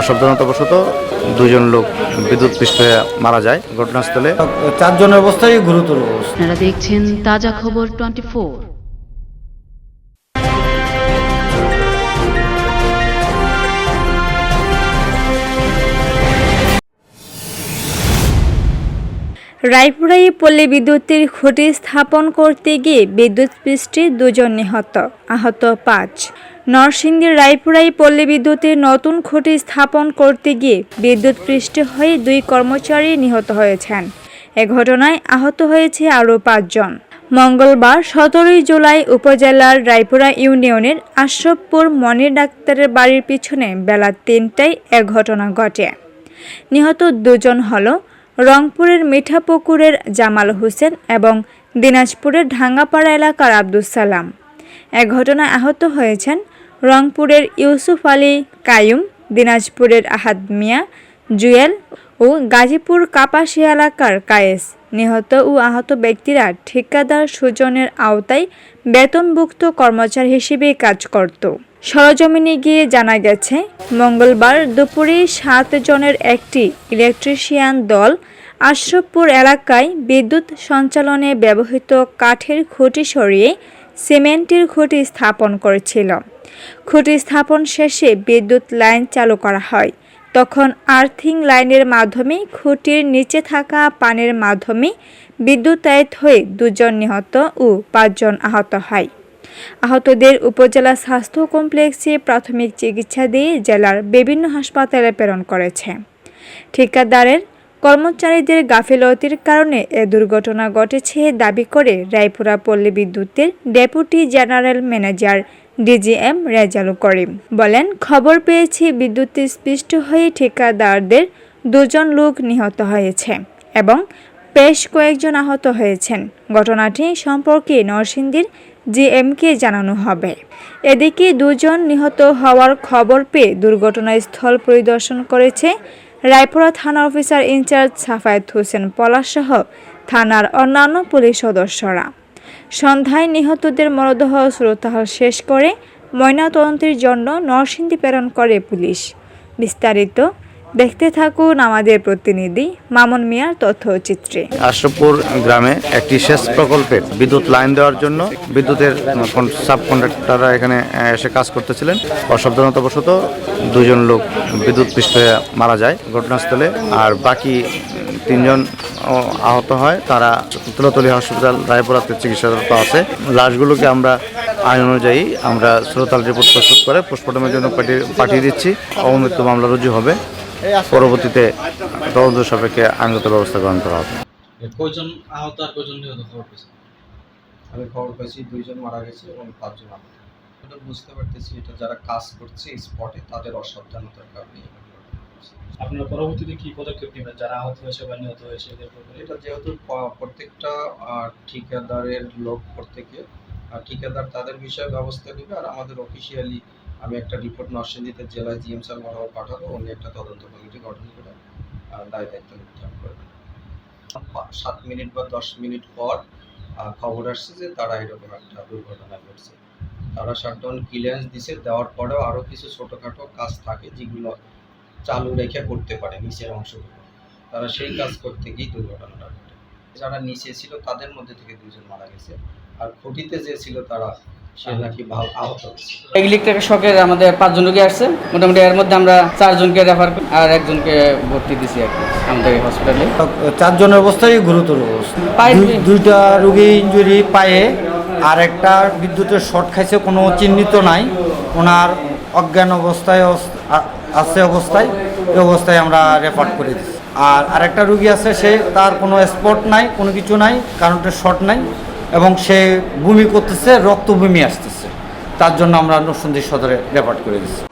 অসাবধানতাবশত দুজন লোক বিদ্যুৎ পৃষ্ঠ হয়ে মারা যায় ঘটনাস্থলে। চারজনের অবস্থায় গুরুতর অবস্থা। আপনারা দেখছেন তাজা খবর টোয়েন্টি ফোর। রায়পুরায় পল্লী বিদ্যুতের খুঁটি স্থাপন করতে গিয়ে বিদ্যুৎ পৃষ্ঠে দুজন নিহত আহত পাঁচ। নরসিংদীর রায়পুরাই পল্লী বিদ্যুতের নতুন খুঁটি স্থাপন করতে গিয়ে বিদ্যুৎ পৃষ্ঠে হয়ে দুই কর্মচারী নিহত হয়েছেন। এ ঘটনায় আহত হয়েছে আরও পাঁচজন। মঙ্গলবার সতেরোই জুলাই উপজেলার রায়পুরা ইউনিয়নের আশরফপুর মনির ডাক্তারের বাড়ির পিছনে বেলা তিনটায় এ ঘটনা ঘটে। নিহত দুজন হল রংপুরের মিঠাপুকুরের জামাল হোসেন এবং দিনাজপুরের ঢাঙ্গাপাড়া এলাকার আব্দুস সালাম। এ ঘটনায় আহত হয়েছেন রংপুরের ইউসুফ আলী কায়ুম, দিনাজপুরের আহাদ মিয়া, জুয়েল ও গাজীপুর কাপাসি এলাকার কায়েস। নিহত ও আহত ব্যক্তিরা ঠিকাদার সুজনের আওতায় বেতনভুক্ত কর্মচারী হিসেবে কাজ করত। সরজমিনে গিয়ে জানা গেছে, মঙ্গলবার দুপুরে সাত জনের একটি ইলেকট্রিশিয়ান দল আশরফপুর এলাকায় বিদ্যুৎ সঞ্চালনে ব্যবহৃত কাঠের খুঁটি সরিয়ে সিমেন্টের খুঁটি স্থাপন করেছিল। খুঁটি স্থাপন শেষে বিদ্যুৎ লাইন চালু করা হয়। তখন আর্থিং লাইনের মাধ্যমে খুঁটির নিচে থাকা পানির মাধ্যমে বিদ্যুতায়িত হয়ে দুজন নিহত ও পাঁচজন আহত হয়। আহতদের উপজেলা স্বাস্থ্য কমপ্লেক্সে প্রাথমিক চিকিৎসা দিয়ে জেলার বিভিন্ন হাসপাতালে প্রেরণ করেছে। ঠিকাদারের কর্মচারীদের গাফিলতির কারণে এ দুর্ঘটনা ঘটেছে দাবি করে রায়পুরা পল্লী বিদ্যুতের deputy general manager DGM Rezaul Karim. বলেন, খবর পেয়েছি বিদ্যুৎ স্পৃষ্ট হয়ে ঠিকাদারদের দুজন লোক নিহত হয়েছে এবং বেশ কয়েকজন আহত হয়েছেন। ঘটনাটি সম্পর্কে নরসিংদীর জিএমকে জানানো হবে। এদিকে দুজন নিহত হওয়ার খবর পেয়ে দুর্ঘটনাস্থল পরিদর্শন করেছে রায়পুরা থানা officer in charge Safayet Hossain পলাশসহ থানার অন্যান্য পুলিশ সদস্যরা। সন্ধ্যায় নিহতদের মরদেহ শ্রোতাহাল শেষ করে ময়নাতদন্তের জন্য নরসিংদী প্রেরণ করে পুলিশ। বিস্তারিত দেখতে থাকুন আমাদের প্রতিনিধি মামুন মিয়ার তথ্যচিত্রে আশরফপুর গ্রামে একটি সেচ প্রকল্পে বিদ্যুৎ লাইন দেওয়ার জন্য বিদ্যুতের সাব কন্ডাক্টররা এখানে এসে কাজ করতেছিলেন। অসাবধানতাবশত দুজন লোক বিদ্যুৎ পৃষ্ঠ হয়ে মারা যায় ঘটনাস্থলে। আর বাকি তিনজন আহত হয়। তারা তুলাতলি হসপিটাল রায়পুরাতে চিকিৎসারত আছে লাশগুলোকে আমরা আইন অনুযায়ী আমরা শ্রোতাল রিপোর্ট প্রস্তুত করে পোস্টমর্টমের জন্য পাঠিয়ে দিচ্ছি। অমৃত্যু মামলা রুজু হবে। পরবর্তীতে তদন্ত সাপেক্ষে আইনগত ব্যবস্থা গ্রহণ করা হবে। কয়জন আহত আর কয়জন নিহত খবর পেয়েছেন? আমি খবর পাইছি দুইজন মারা গেছে এবং পাঁচজন আহত। এটা বুঝতে পারতেছি এটা যারা কাজ করছে স্পটে তাদের অসাবধানতার কারণে আপনারা পরবর্তীতে কি পদক্ষেপ নেবেন? যারা আহত হয়েছে বা নিহত হয়েছে এটা যেহেতু প্রত্যেকটা ঠিকাদারের লোক প্রত্যেকে ঠিকাদার তাদের বিষয়ে ব্যবস্থা নেবে আর আমাদের অফিসিয়ালি আমি একটা রিপোর্ট নরসিংদীতে জেলায় জিএম স্যার বরাবর পাঠাবো উনি একটা তদন্ত কমিটি গঠন করে দায় দায়িত্ব নির্ধারণ করবেন সাত মিনিট বা দশ মিনিট পর খবর আসছে যে তারা এরকম একটা দুর্ঘটনা ঘটছে। তারা শাটডাউন ক্লিয়ারেন্স দিছে, দেওয়ার পরেও আরও কিছু ছোটোখাটো কাজ থাকে যেগুলো চালু রেখে করতে পারে নিচের অংশগুলো। তারা সেই কাজ করতে গিয়ে দুর্ঘটনাটা ঘটে। যারা নিচে ছিল তাদের মধ্যে থেকে দুজন মারা গেছে। আর খুঁটিতে যে ছিল তারা সে নাকি ভালো আহত হয়েছে। ইলেকট্রিক শকের আমাদের পাঁচজন রোগী আসছে। মোটামুটি এর মধ্যে আমরা চারজনকে রেফার আর একজনকে ভর্তি দিছি আর কি আমাদের হসপিটালে চারজনের অবস্থায় গুরুতর অবস্থা। পায়ে- দুইটা রুগী ইঞ্জুরি পায়ে আর একটা বিদ্যুতের শর্ট খাইছে কোনো চিহ্নিত নাই। ওনার অজ্ঞান অবস্থায় অবস- আছে অবস্থায় এই অবস্থায় আমরা রেফার করে দিচ্ছি আর আরেকটা রুগী আছে সে তার কোনো স্পট নাই কোনো কিছু নাই কারণটা শর্ট নাই। এবং সে বমি করতেছে রক্তভূমি আসতেছে। তার জন্য আমরা নরসিংদী সদরে রেফার করে দিচ্ছি।